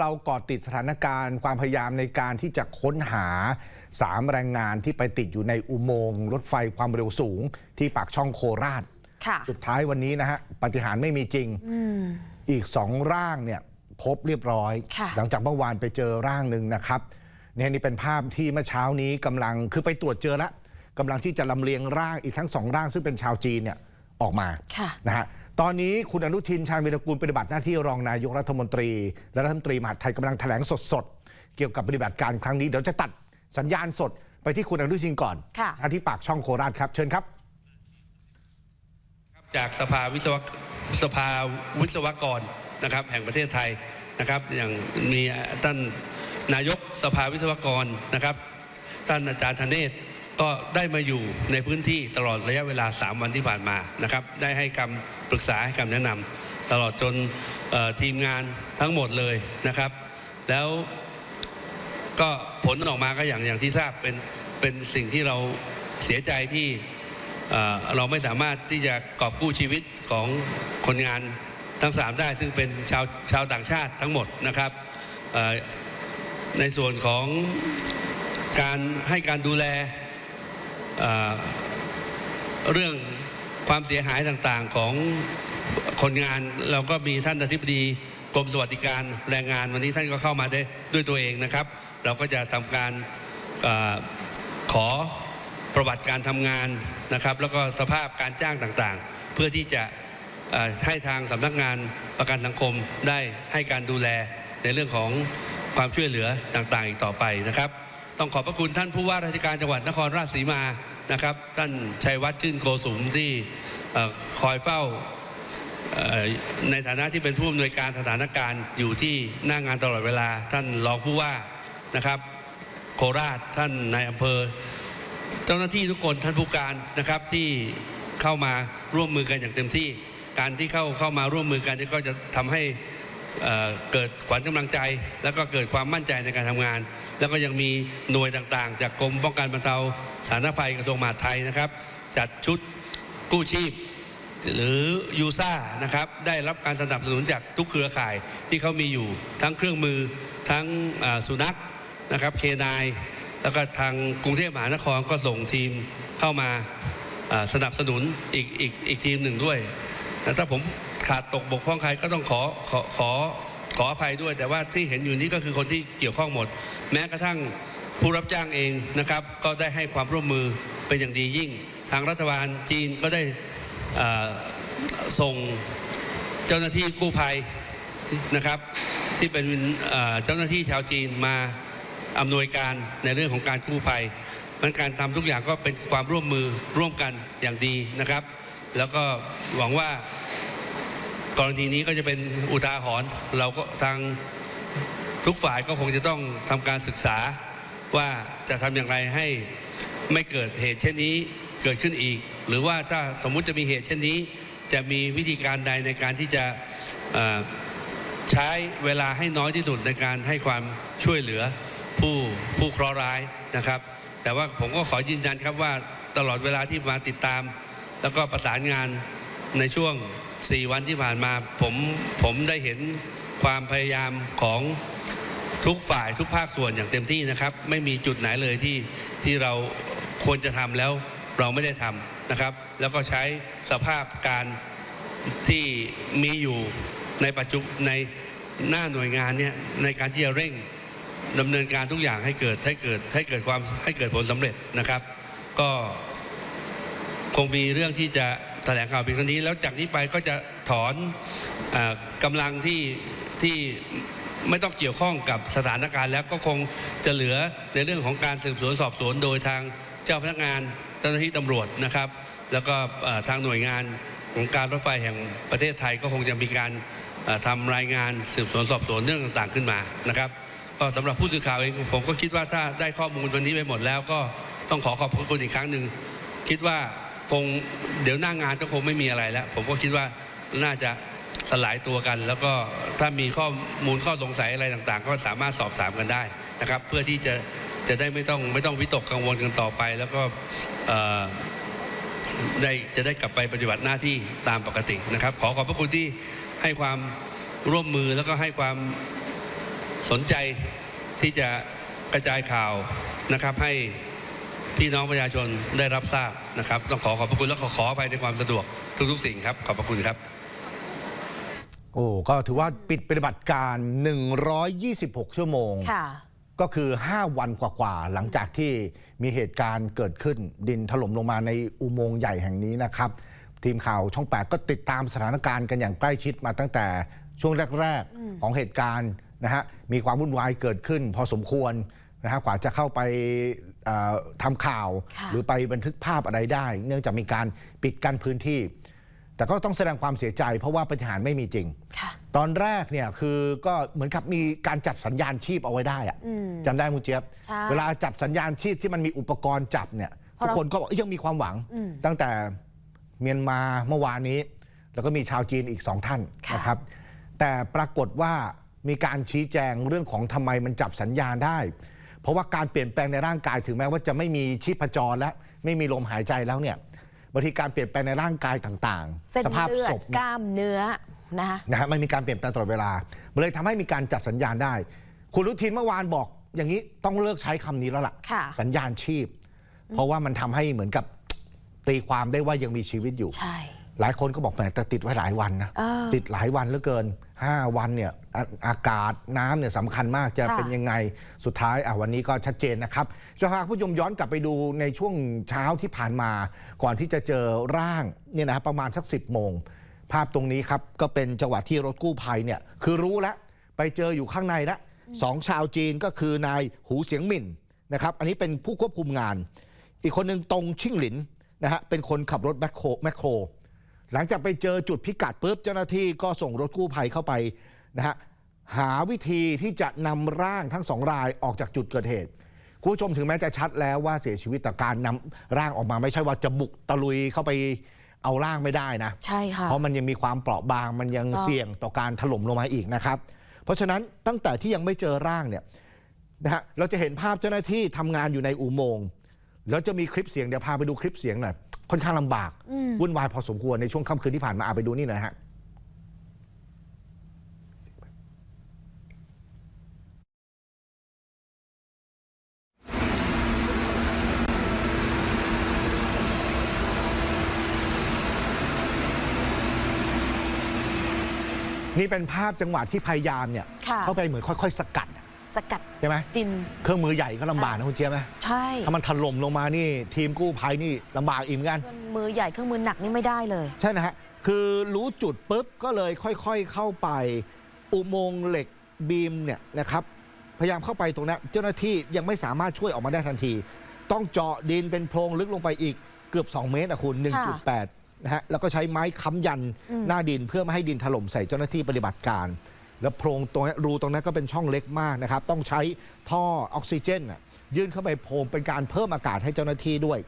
เราเกาะติดสถานการณ์ ความพยายามในการที่จะค้นหาสามแรงงานที่ไปติดอยู่ในอุโมงค์รถไฟความเร็วสูง ที่ปากช่องโคราชค่ะสุดท้ายวันนี้นะฮะปาฏิหารย์ไม่มีจริงอืมอีกสองร่างเนี่ยพบเรียบร้อยค่ะหลังจากเมื่อวานไปเจอร่างหนึ่งนะครับเนี่ยนี่เป็นภาพที่เมื่อเช้านี้กำลังคือไปตรวจเจอแล้วกำลังที่จะลำเลียงร่างอีกทั้งสองร่างซึ่งเป็นชาวจีนเนี่ยออกมาค่ะนะฮะ ตอนนี้คุณอนุทินชาญวีรกูลปฏิบัติหน้าที่รองนายกรัฐมนตรีและรัฐมนตรีมหาดไทยกำลังแถลงสดๆ เกี่ยวกับปฏิบัติการครั้งนี้ เดี๋ยวจะตัดสัญญาณสดไปที่คุณอนุทินก่อนค่ะที่ปากช่องโคราชครับเชิญครับ จากสภาวิศวสภาวิศวกรนะครับ แห่งประเทศไทยนะครับ อย่างมีท่านนายกสภาวิศวกรนะครับ ท่านอาจารย์ธเนศก็ได้มาอยู่ในพื้นที่ตลอดระยะเวลา 3 วันที่ผ่านมานะครับ ได้ให้คำ ปรึกษาให้คำแนะนำตลอดจนทีมงานทั้งหมดเลยนะครับ แล้วก็ผลออกมาก็อย่างอย่างที่ทราบเป็นเป็นสิ่งที่เราเสียใจที่เราไม่สามารถที่จะกอบกู้ชีวิตของคนงานทั้งสามได้ ซึ่งเป็นชาวชาวต่างชาติทั้งหมดนะครับในส่วนของการให้การดูแลเเรื่อง ความเสียหายต่างๆของคนงานเราก็มีท่านอธิบดีกรมสวัสดิการแรงงานวันนี้ท่านก็เข้ามาได้ด้วยตัวเองนะครับ เราก็จะทำการอขอประวัติการทำงานนะครับ แล้วก็สภาพการจ้างต่างๆ เพื่อที่จะให้ทางสำนักงานประกันสังคมได้ให้การดูแลในเรื่องของความช่วยเหลือต่างๆ อีกต่อไปนะครับ ต้องขอบพระคุณท่านผู้ว่าราชการจังหวัดนครราชสีมา นะครับ ท่านชัยวัฒน์ชื่นโกสุมที่คอยเฝ้าในฐานะที่เป็นผู้อำนวยการสถานการณ์อยู่ที่หน้างานตลอดเวลา ท่านรองผู้ว่านะครับ โคราชท่านนายอำเภอ เจ้าหน้าที่ทุกคนท่านผู้การนะครับที่เข้ามาร่วมมือกันอย่างเต็มที่ การที่เข้าเข้ามาร่วมมือกันนี่ก็จะทำให้เกิดขวัญกำลังใจ แล้วก็เกิดความมั่นใจในการทำงาน แล้วก็ยังมีหน่วยต่างๆ จากกรมป้องกันบรรเทาสาธารณภัยกระทรวงมหาดไทยนะครับ จัดชุดกู้ชีพ หรือยูซ่านะครับได้รับการสนับสนุนจากทุกเครือข่ายที่เขามีอยู่ทั้งเครื่องมือทั้งสุนัขนะครับเคนายแล้วก็ทางกรุงเทพมหานครก็ส่งทีมเข้ามาสนับสนุนอีกอีกอีกทีมหนึ่งด้วย ถ้าผมขาดตกบกพร่องใครก็ต้องขอขอขอ ขออภัยด้วย แต่ว่าที่เห็นอยู่นี้ก็คือคนที่เกี่ยวข้องหมด แม้กระทั่งผู้รับจ้างเองนะครับ ก็ได้ให้ความร่วมมือเป็นอย่างดียิ่ง ทางรัฐบาลจีนก็ได้ส่งเจ้าหน้าที่กู้ภัยนะครับ ที่เป็นเอ่อเจ้าหน้าที่ชาวจีนมาอำนวยการในเรื่องของการกู้ภัยมันการทำทุกอย่างก็เป็นความร่วมมือร่วมกันอย่างดีนะครับ แล้วก็หวังว่า กรณีนี้ก็จะเป็นอุทาหรณ์เราก็ทางทุกฝ่ายก็คงจะต้องทำการศึกษาว่าจะทำอย่างไรให้ไม่เกิดเหตุเช่นนี้เกิดขึ้นอีก หรือว่าถ้าสมมุติจะมีเหตุเช่นนี้ จะมีวิธีการใดในการที่จะใช้เวลาให้น้อยที่สุดในการให้ความช่วยเหลือผู้ผู้เคราะห์ร้ายนะครับ แต่ว่าผมก็ขอยืนยันครับว่าตลอดเวลาที่มาติดตาม แล้วก็ประสานงานในช่วง 4วันที่ผ่านมาผมผมได้เห็นความพยายามของทุกฝ่ายทุกภาคส่วนอย่างเต็มที่นะครับ ไม่มีจุดไหนเลยที่ที่เราควรจะทำแล้วเราไม่ได้ทำนะครับ แล้วก็ใช้สภาพการที่มีอยู่ในปัจจุบในหน้าหน่วยงานเนี่ยในการที่จะเร่งดำเนินการทุกอย่างให้เกิดให้เกิดให้เกิดความให้เกิดผลสำเร็จนะครับ ก็คงมีเรื่องที่จะ แถลงข่าวเพียงเท่านี้ แล้วจากนี้ไปก็จะถอนอกำลังที่ที่ไม่ต้องเกี่ยวข้องกับสถานการณ์แล้วก็คงจะเหลือในเรื่องของการสืบสวนสอบสวนโดยทางเจ้าพนักงานเจ้าหน้าที่ตำรวจนะครับ แล้วก็ทางหน่วยงานของการรถไฟแห่งประเทศไทยก็คงจะมีการทำรายงานสืบสวนสอบสวนเรื่องต่างๆขึ้นมานะครับก็สำหรับผู้สื่อข่าวเองผมก็คิดว่าถ้าได้ข้อมูลวันนี้ไปหมดแล้วก็ต้องขอขอบคุณอีกครั้งหนึ่งคิดว่า คงเดี๋ยวหน้างานก็คงไม่มีอะไรแล้ว ผมก็คิดว่าน่าจะสลายตัวกัน แล้วก็ถ้ามีข้อมูลข้อสงสัยอะไรต่างๆ ก็สามารถสอบถามกันได้นะครับ เพื่อที่จะจะได้ไม่ต้องไม่ต้องวิตกกังวลกันต่อไป แล้วก็ได้จะได้กลับไปปฏิบัติหน้าที่ตามปกตินะครับ ขอขอบพระคุณที่ให้ความร่วมมือแล้วก็ให้ความสนใจที่จะกระจายข่าวนะครับให้ พี่น้องประชาชนได้รับทราบนะครับ ต้องขอขอบพระคุณและขอขออภัยในความสะดวกทุกๆสิ่งครับ ขอบพระคุณครับโอ้ก็ถือว่าปิดปฏิบัติการ 126 ชั่วโมงค่ะก็คือ 5 วันกว่าๆ หลังจากที่มีเหตุการณ์เกิดขึ้นดินถล่มลงมาในอุโมงค์ใหญ่แห่งนี้นะครับ ทีมข่าวช่อง 8 ก็ติดตามสถานการณ์กันอย่างใกล้ชิดมาตั้งแต่ช่วงแรก ๆ ของเหตุการณ์นะฮะ มีความวุ่นวายเกิดขึ้น พอสมควร นะฮะกว่าจะเข้าไปเอ่อทำข่าวค่ะหรือไปบันทึกภาพอะไรได้ เนื่องจากมีการปิดกั้นพื้นที่ แต่ก็ต้องแสดงความเสียใจ เพราะว่าปฏิหารย์ไม่มีจริงค่ะตอนแรกเนี่ยคือก็เหมือนกับมีการจับสัญญาณชีพเอาไว้ได้อะอืมจำได้มุณเจี๊ยบใช่เวลาจับสัญญาณชีพที่มันมีอุปกรณ์จับเนี่ยพอทุกเราคนก็บอกเอ้ยยังมีความหวังอืมตั้งแต่เมียนมาเมื่อวานนี้ แล้วก็มีชาวจีนอีกสองท่านค่ะนะครับ แต่ปรากฏว่ามีการชี้แจงเรื่องของทำไมมันจับสัญญาณได้ เพราะว่าการเปลี่ยนแปลงในร่างกายถึงแม้ว่าจะไม่มีชีพจรและไม่มีลมหายใจแล้วเนี่ยบางทีการเปลี่ยนแปลงในร่างกายต่างเส้นๆสภาพเลือศดพกเนี่ยล้ามเนื้อนะคะนะฮะมันมีการเปลี่ยนแปลงตลอดเวลามันเลยทำให้มีการจับสัญญาณได้ คุณรุทินเมื่อวานบอก อย่างนี้ต้องเลิกใช้คำนี้แล้วล่ะค่ะ สัญญาณชีพ เพราะว่ามันทำให้เหมือนกับตีความได้ว่ายังมีชีวิตอยู่ใช่หลายคนก็บอกแหมแต่ติดไว้หลายวันนะเออติดหลายวันเหลือเกิน 5 วันเนี่ยอาอากาศน้ำเนี่ยสำคัญมากจะค่ะเป็นยังไงสุดท้ายอะวันนี้ก็ชัดเจนนะครับจะพาผู้ชมย้อนกลับไปดูในช่วงเช้าที่ผ่านมา ก่อนที่จะเจอร่างเนี่ยนะครับประมาณสัก 10โมง ภาพตรงนี้ครับก็เป็นจังหวะที่รถกู้ภัยเนี่ยคือรู้แล้ว ไปเจออยู่ข้างในแล้วสองชาวจีนก็คือนายหูเสียงหมิ่นนะครับ อันนี้เป็นผู้ควบคุมงาน อีกคนหนึ่งตรงชิ่งหลินนะฮะเป็นคนขับรถแมคโครแมคโคร หลังจากไปเจอจุดพิกัดปุ๊บเจ้าหน้าที่ก็ส่งรถกู้ภัยเข้าไปนะฮะหาวิธีที่จะนำร่างทั้งสองรายออกจากจุดเกิดเหตุคุณผู้ชมถึงแม้จะชัดแล้วว่าเสียชีวิตแต่การนำร่างออกมาไม่ใช่ว่าจะบุกตะลุยเข้าไปเอาร่างไม่ได้นะ ใช่ค่ะ เพราะมันยังมีความเปราะบางมันยังก็เสี่ยงต่อการถล่มลงมาอีกนะครับ เพราะฉะนั้นตั้งแต่ที่ยังไม่เจอร่างเนี่ยนะฮะเราจะเห็นภาพเจ้าหน้าที่ทำงานอยู่ในอุโมงค์แล้วจะมีคลิปเสียงเดี๋ยวพาไปดูคลิปเสียงหน่อย ค่อนข้างลำบากอืมวุ่นวายพอสมควรในช่วงค่ำคืนที่ผ่านมาอาไปดูนี่หน่อยฮะนี่เป็นภาพจังหวะที่พยายามเนี่ยค่ะเข้าไปเหมือนค่อย ๆ สกัดอะ สกัดใช่ไหมดิน เครื่องมือใหญ่ก็ลำบากนะคุณเจี๊ยบไหมใช่ถ้ามันถล่มลงมานี่ ทีมกู้ภัยนี่ลำบากอีกเหมือนกัน เครื่องมือใหญ่เครื่องมือหนักนี่ไม่ได้เลย ใช่นะฮะ คือรู้จุดปุ๊บก็เลยค่อยๆเข้าไป อุโมงค์เหล็กบีมเนี่ยนะครับ พยายามเข้าไปตรงนั้นเจ้าหน้าที่ยังไม่สามารถช่วยออกมาได้ทันที ต้องเจาะดินเป็นโพรงลึกลงไปอีกเกือบ 2 เมตรอะคุณ 1.8 นะฮะ แล้วก็ใช้ไม้ค้ำยันอืม หน้าดินเพื่อไม่ให้ดินถล่มใส่เจ้าหน้าที่ปฏิบัติการ แล้วโพรงตรงนี้รูตรงนั้นก็เป็นช่องเล็กมากนะครับ ต้องใช้ท่อออกซิเจนน่ะยื่นเข้าไปโพรงเป็นการเพิ่มอากาศให้เจ้าหน้าที่ด้วย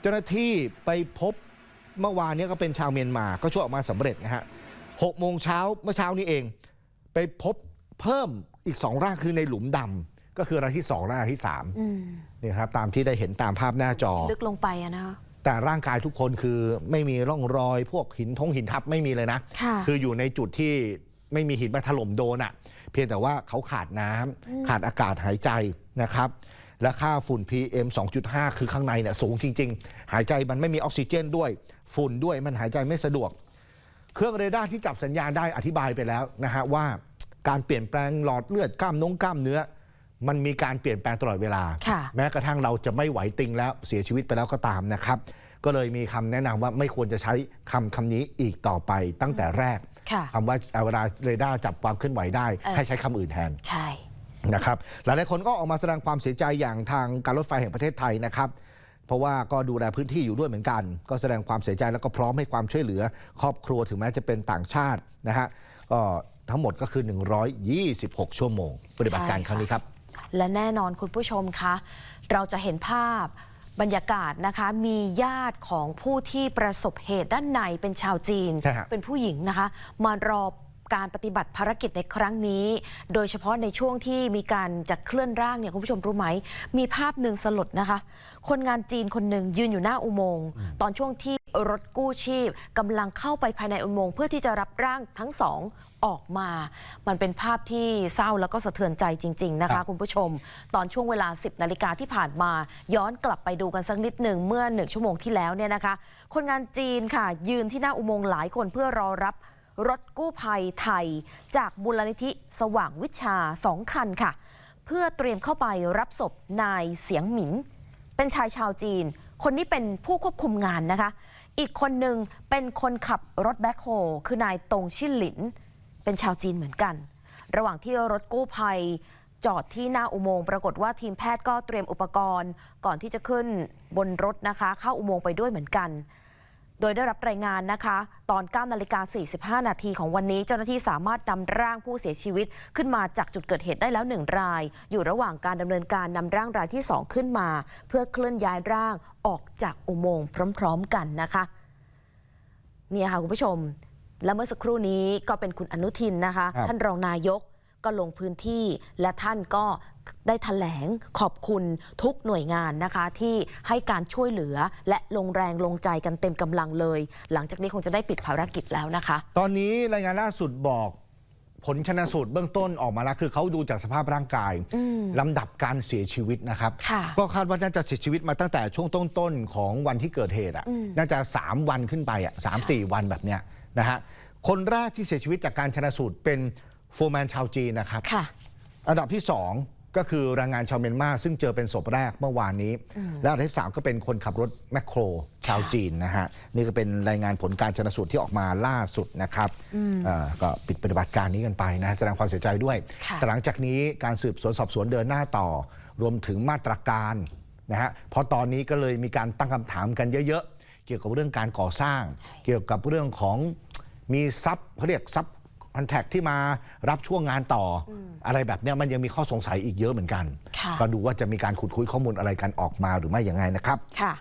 เจ้าหน้าที่ไปพบเมื่อวานเนี้ก็เป็นชาวเมียนมา ก็ช่วยออกมาสำเร็จนะฮะหกโมงเช้าเมื่อเช้านี้เอง ไปพบเพิ่มอีกสองร่างคือในหลุมดำก็คือรายที่สองและรายที่สามอืมนี่ครับตามที่ได้เห็นตามภาพหน้าจอลึกลงไปอะนะคะแต่ร่างกายทุกคนคือไม่มีร่องรอยพวกหินทงหินทับไม่มีเลยนะค่ะคืออยู่ในจุดที่ ไม่มีหินมาถล่มโดนอะ่ะ เพียงแต่ว่าเขาขาดน้ำขาดอากาศหายใจนะครับ และค่าฝุ่น PM 2.5 คือข้างในเนี่ยสูงจริง ๆ หายใจมันไม่มีออกซิเจนด้วย ฝุ่นด้วยมันหายใจไม่สะดวก เครื่องเรดาร์ที่จับสัญญาณได้อธิบายไปแล้วนะฮะว่าการเปลี่ยนแปลงหลอดเลือดกล้ามนงกล้ามเนื้อ มันมีการเปลี่ยนแปลงตลอดเวลาค่ะแม้กระทั่งเราจะไม่ไหวติงแล้วเสียชีวิตไปแล้วก็ตามนะครับ ก็เลยมีคำแนะนำว่าไม่ควรจะใช้คำคำนี้อีกต่อไปตั้งแต่แรก ค่ะคำว่าเวลาเรดาร์จับความเคลื่อนไหวได้ เออ ให้ใช้คำอื่นแทน ใช่ นะครับหลายๆคนก็ออกมาแสดงความเสียใจอย่างทางการรถไฟแห่งประเทศไทยนะครับ เพราะว่าก็ดูแลพื้นที่อยู่ด้วยเหมือนกัน ก็แสดงความเสียใจแล้วก็พร้อมให้ความช่วยเหลือ ครอบครัวถึงแม้จะเป็นต่างชาตินะฮะก็ทั้งหมดก็คือ 126 ชั่วโมง ปฏิบัติการใช่ครั้งนี้ครับ และแน่นอนคุณผู้ชมคะ เราจะเห็นภาพ บรรยากาศนะคะมีญาติของผู้ที่ประสบเหตุด้านในเป็นชาวจีน ใช่ครับเป็นผู้หญิงนะคะ มารอการปฏิบัติภารกิจในครั้งนี้ โดยเฉพาะในช่วงที่มีการจะเคลื่อนร่างเนี่ยคุณผู้ชมรู้ไหม มีภาพหนึ่งสลดนะคะ คนงานจีนคนหนึ่งยืนอยู่หน้าอุโมงค์ตอนช่วงที่ รถกู้ชีพกำลังเข้าไปภายในอุโมงค์เพื่อที่จะรับร่างทั้งสองออกมา มันเป็นภาพที่เศร้าแล้วก็สะเทือนใจจริง ๆ นะครัคะบคุณผู้ชม ตอนช่วงเวลา 10 นาฬิกาที่ผ่านมา ย้อนกลับไปดูกันสักนิดหนึ่งเมื่อหนึ่งชั่วโมงที่แล้วเนี่ยนะคะ คนงานจีนค่ะ ยืนที่หน้าอุโมงค์หลายคนเพื่อรอรับรถกู้ภัยไทย จากมูลนิธิสว่างวิชาสองคันค่ะ เพื่อเตรียมเข้าไปรับศพนายเสียงหมิง เป็นชายชาวจีน คนนี้เป็นผู้ควบคุมงานนะคะ อีกคนหนึ่งเป็นคนขับรถแบ็คโฮคือนายตงชินหลิน เป็นชาวจีนเหมือนกัน ระหว่างที่รถกู้ภัยจอดที่หน้าอุโมงค์ปรากฏว่าทีมแพทย์ก็เตรียมอุปกรณ์ ก่อนที่จะขึ้นบนรถนะคะ เข้าอุโมงค์ไปด้วยเหมือนกัน โดยได้รับรายงานนะคะ ตอน9นาฬิกา45 นาทีของวันนี้เจ้าหน้าที่สามารถนำร่างผู้เสียชีวิตขึ้นมาจากจุดเกิดเหตุได้แล้วหนึ่งราย อยู่ระหว่างการดำเนินการนำร่างรายที่ 2 ขึ้นมา เพื่อเคลื่อนย้ายร่างออกจากอุโมงค์พร้อม ๆ กันนะคะเนี่ยค่ะคุณผู้ชม และเมื่อสักครู่นี้ก็เป็นคุณอนุทินนะคะครับท่านรองนายก ก็ลงพื้นที่และท่านก็ได้แถลงขอบคุณทุกหน่วยงานนะคะ ที่ให้การช่วยเหลือและลงแรงลงใจกันเต็มกำลังเลย หลังจากนี้คงจะได้ปิดภารกิจแล้วนะคะ ตอนนี้รายงานล่าสุดบอก ผลชนะสูตรเบื้องต้นออกมาแล้วคือเขาดูจากสภาพร่างกายลำดับการเสียชีวิตนะครับค่ะก็คาดว่าน่าจะเสียชีวิตมาตั้งแต่ช่วงต้นๆของวันที่เกิดเหตุอะน่าจะ 3 วันขึ้นไปอะสามสี่วันแบบเนี้ยนะฮะคนแรกที่เสียชีวิตจากการชนะสูตรเป็น โฟร์แมนชาวจีนนะครับค่ะ อันดับที่ 2 ก็คือแรงงานชาวเมียนมาซึ่งเจอเป็นศพแรกเมื่อวานนี้ และอันดับที่3ก็เป็นคนขับรถแมคโครชาวจีนนะฮะนี่ก็เป็นรายงานผลการชนสูตรที่ออกมาล่าสุดนะครับเอ่อก็ปิดปฏิบัติการนี้กันไปนะแสดงความเสียใจด้วย ค่ะ แต่หลังจากนี้การสืบสวนสอบสวนเดินหน้าต่อ รวมถึงมาตรการนะฮะเพราะตอนนี้ก็เลยมีการตั้งคำถามกันเยอะๆ เกี่ยวกับเรื่องการก่อสร้าง เกี่ยวกับเรื่องของมีทรัพย์เขาเรียกทรัพย์ คอนแทคที่มารับช่วงงานต่อออะไรแบบเนี้ยมันยังมีข้อสงสัยอีกเยอะเหมือนกัน ค่ะ ก็ดูว่าจะมีการขุดคุยข้อมูลอะไรกันออกมาหรือไม่อย่างไงนะครับ ค่ะ